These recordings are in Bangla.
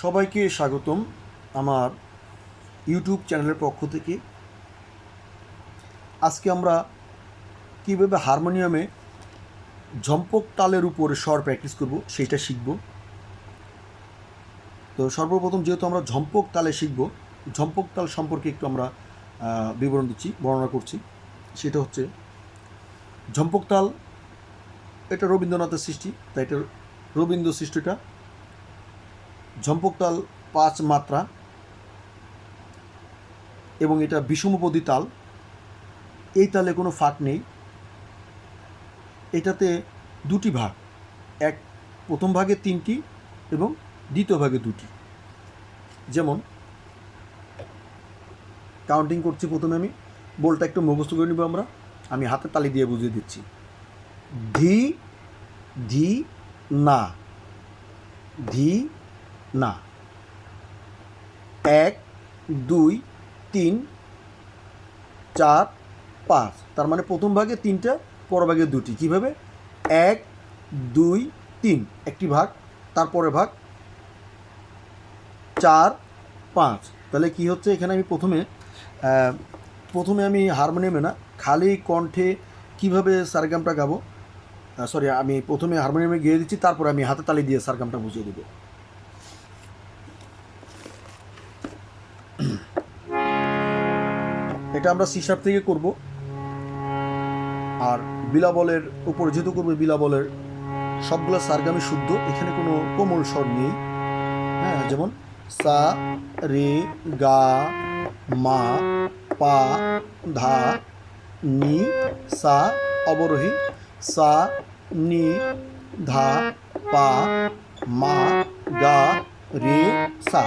সবাইকে স্বাগতম আমার ইউটিউব চ্যানেলের পক্ষ থেকে। আজকে আমরা কীভাবে হারমোনিয়ামে ঝম্পক তালের উপরে স্বর প্র্যাকটিস করব সেইটা শিখব। তো সর্বপ্রথম যেহেতু আমরা ঝম্পক তালে শিখব, ঝম্পক তাল সম্পর্কে একটু আমরা বিবরণ দিচ্ছি, বর্ণনা করছি। সেটা হচ্ছে, ঝম্পক তাল, এটা রবীন্দ্রনাথের সৃষ্টি, তাই এটা রবীন্দ্র সৃষ্টিটা ঝম্পক তাল পাঁচ মাত্রা এবং এটা বিষমপদী তাল। এই তালে কোনো ফাঁক নেই। এটাতে দুটি ভাগ, এক প্রথম ভাগে তিনটি এবং দ্বিতীয় ভাগে দুটি। যেমন কাউন্টিং করছি প্রথমে আমি। বলটা একটু মুখস্থ করে নিব আমরা। আমি হাতে তালি দিয়ে বুঝিয়ে দিচ্ছি। ধি ধি, না। ধি না। এক, দুই, তিন, চার, পাঁচ। তার মানে প্রথম ভাগে তিনটা পর ভাগে দুটি। কীভাবে? এক, দুই, তিন। একটি ভাগ, তারপরে ভাগ চার, পাঁচ। তাহলে কি হচ্ছে? এখানে আমি প্রথমে প্রথমে আমি হারমোনিয়ামে না। খালি কণ্ঠে কীভাবে সারগামটা গাবো? সরি আমি প্রথমে হারমোনিয়ামে গিয়ে দিচ্ছি, তারপর আমি হাতে তালি দিয়ে সারগামটা বুঝিয়ে দেবো। এটা আমরা সিসার থেকে করব। আর বিলাবলের উপর যেহেতু করব বিলাবলের, সবগুলো সারগামি শুদ্ধ, এখানে কোনো কোমল স্বর নেই। হ্যাঁ যেমন সা, রে, গা, মা, পা, ধা, নি, সা, অবরোহী। সা, নি, ধা, পা, মা, গা, রে, সা।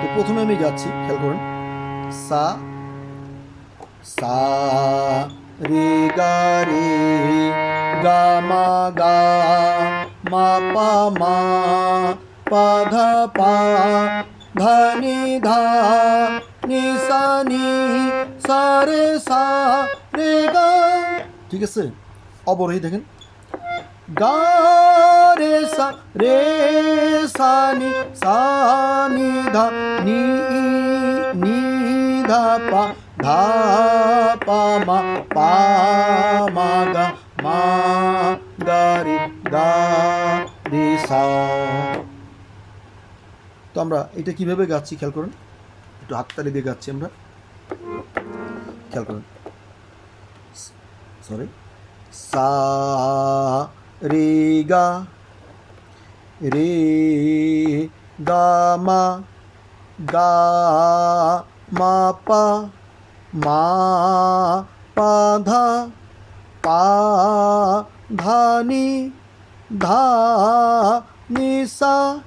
তো প্রথমে আমি যাচ্ছি, খেয়াল করুন। সা সা রে গা রে গা মা গা মা পা মা পা ধা পা ধা নি ধা নি সা নি সা রে সা রে গা ঠিক আছে অবরোহী দেখেন গা রে সা রে সা নি সা নি ধা নি নি পা ধা পা মা পা মা গা মা গা রে গা রে সা তো আমরা এটা কীভাবে গাচ্ছি খেয়াল করুন। একটু হাততালি দিয়ে গাচ্ছি আমরা। খেয়াল করুন। সরি সা রে গা রে গা মা গা মা পা মা পা ধা পা ধা নি ধা নি সা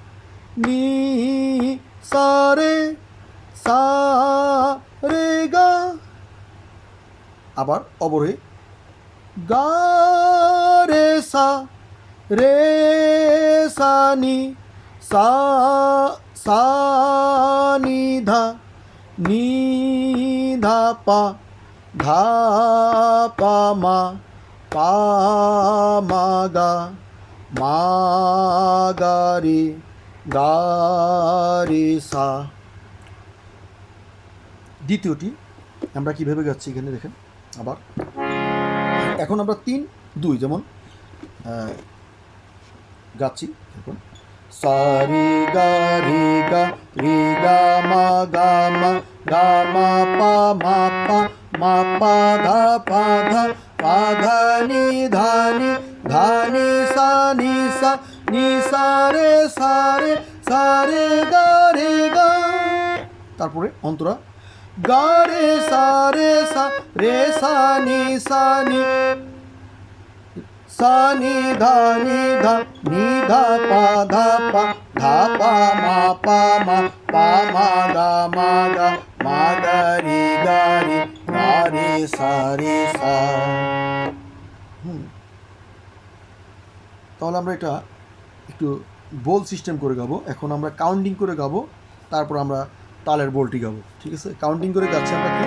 নি সা রে সা রে গা। আবার অবরোহী গা রে সা রে সা নি, সা সা নি ধা। নি ধা পা ধা পা মা পা মা গা মা গা রে গা রে সা দ্বিতীয়টি, আমরা কীভাবে গাচ্ছি এখানে দেখেন, আবার। এখন আমরা তিন, দুই, যেমন গাচ্ছি দেখুন সা রে গা রে গা রে গা মা গা মা গা মা পা মা পা মা পা ধা পা ধা পা ধা নি ধা নি ধা নি সা নি সা নি সা রে সা রে সা রে গা রে গা তারপরে অন্তরা, গা, রে, সা রে সা রে, সা, নি সা, নি। সা নি ধা নি পা ধা পা ধা পা মা পা মা পা মা গা মা গা মা গা রে গা রে গা রে সা রে সা। তাহলে আমরা এটা একটু বোল সিস্টেম করে গাবো। এখন আমরা কাউন্টিং করে গাবো। তারপর আমরা তালের বোলটি গাবো। ঠিক আছে? কাউন্টিং করে গাচ্ছি আমরা কি?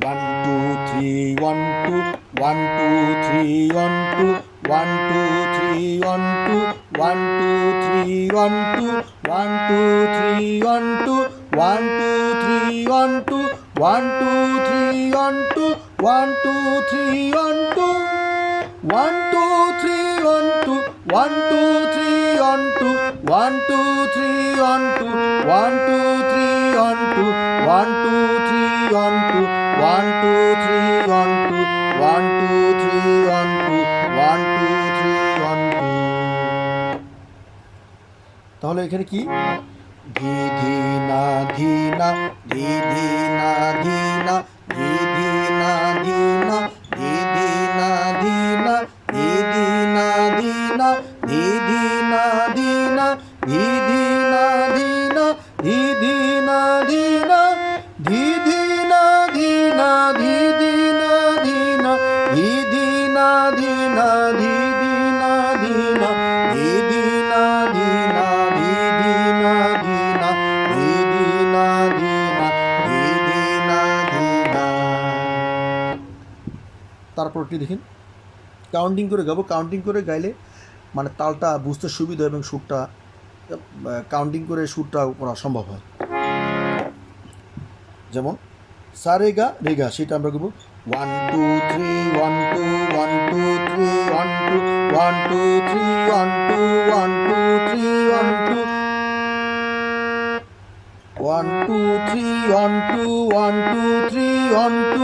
one two three one two one two three one two one two three one two one two three one two one two three one two one two three one two one two three one two one two three one two one two three one two one two three one two one two three one two one two three one two One, two, three, one, two, one, two, three, one, two. তাহলে এখানে কি ধি ধি না ধি না ধি ধি না তারপরটি দেখেন কাউন্টিং করে গাবো কাউন্টিং করে গাইলে মানে তালটা বুঝতে সুবিধা এবং সুরটা কাউন্টিং করে সুরটা করা সম্ভব হয় যেমন সা রে গা রে গা সেটা আমরা করব one two three one two one two three one two one two three one two one two three one two one two three one two one two three one two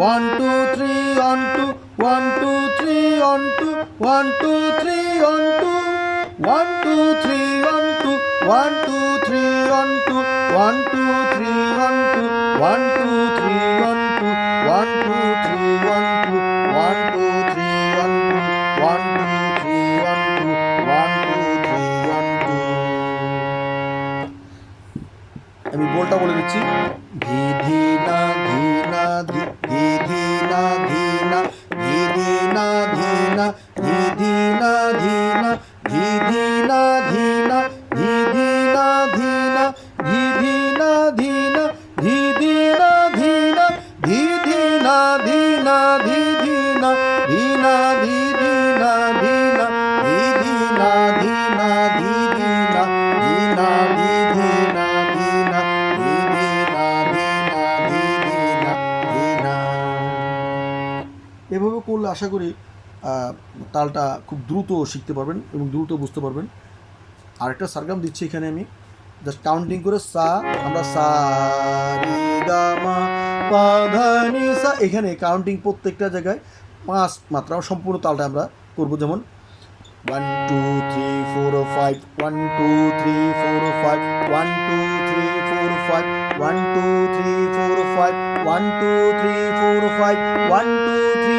one two three three on two, one two three on two, one two three on two, one two three on two, one two three on two, one two three on two, one ধি না ধি না না ধি ধি ধি না ধি না ধি ধি না ধি না ধি না এভাবে করলে আশা করি তালটা খুব দ্রুত শিখতে পারবেন এবং দ্রুত বুঝতে পারবেন। আরেকটা সারগাম দিচ্ছি এখানে আমি। জাস্ট কাউন্টিং করে সা, আমরা সা এখানে কাউন্টিং প্রত্যেকটা জায়গায় পাঁচ মাত্রা সম্পূর্ণ তালটা আমরা করব। যেমন one two three four five one two three four five one two three four five one two three four five one two three four five one two three